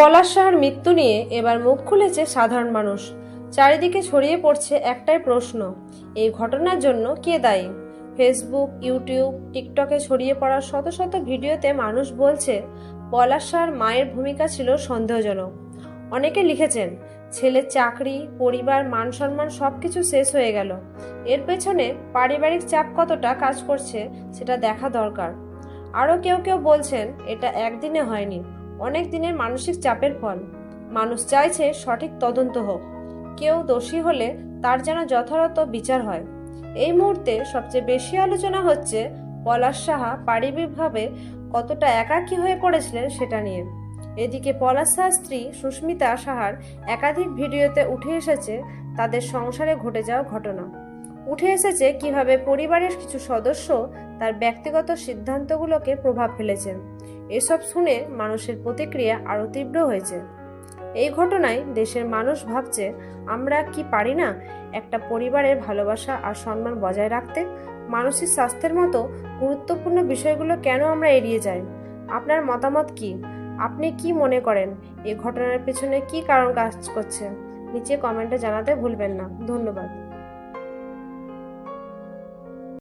পলাশ সাহার মৃত্যু নিয়ে এবার মুখ খুলেছে সাধারণ মানুষ। চারিদিকে ছড়িয়ে পড়ছে একটাই প্রশ্ন, এই ঘটনার জন্য কে দায়ী? ফেসবুক ইউটিউব টিকটকে ছড়িয়ে পড়া শত শত ভিডিওতে মানুষ বলছে, পলাশ সাহার মায়ের ভূমিকা ছিল সন্দেহজনক। অনেকে লিখেছেন, ছেলের চাকরি, পরিবার, মান সম্মান সব কিছু শেষ হয়ে গেল। এর পেছনে পারিবারিক চাপ কতটা কাজ করছে সেটা দেখা দরকার। আরও কেউ কেউ বলছেন, এটা একদিনে হয়নি। অনেক দিনের মানসিক চাপের ফল। মানুষ চাইছে সঠিক তদন্ত হোক। কেউ দোষী হলে তার যেন যথাযথ বিচার হয়। এই মুহূর্তে সবচেয়ে বেশি আলোচনা হচ্ছে পলাশ সাহা পারিবারিকভাবে কতটা একাকী হয়ে পড়েছিলেন সেটা নিয়ে। এদিকে পলাশ সাহার স্ত্রী সুস্মিতা সাহার একাধিক ভিডিওতে উঠে এসেছে তাদের সংসারে ঘটে যাওয়া ঘটনা। উঠে এসেছে কীভাবে পরিবারের কিছু সদস্য তার ব্যক্তিগত সিদ্ধান্তগুলোকে প্রভাব ফেলেছেন। এসব শুনে মানুষের প্রতিক্রিয়া আরও তীব্র হয়েছে। এই ঘটনায় দেশের মানুষ ভাবছে, আমরা কি পারি না একটা পরিবারের ভালোবাসা আর সম্মান বজায় রাখতে? মানসিক স্বাস্থ্যের মতো গুরুত্বপূর্ণ বিষয়গুলো কেন আমরা এড়িয়ে যাই? আপনার মতামত কি? আপনি কি মনে করেন এই ঘটনার পেছনে কি কারণ কাজ করছে? নিচে কমেন্টে জানাতে ভুলবেন না। ধন্যবাদ।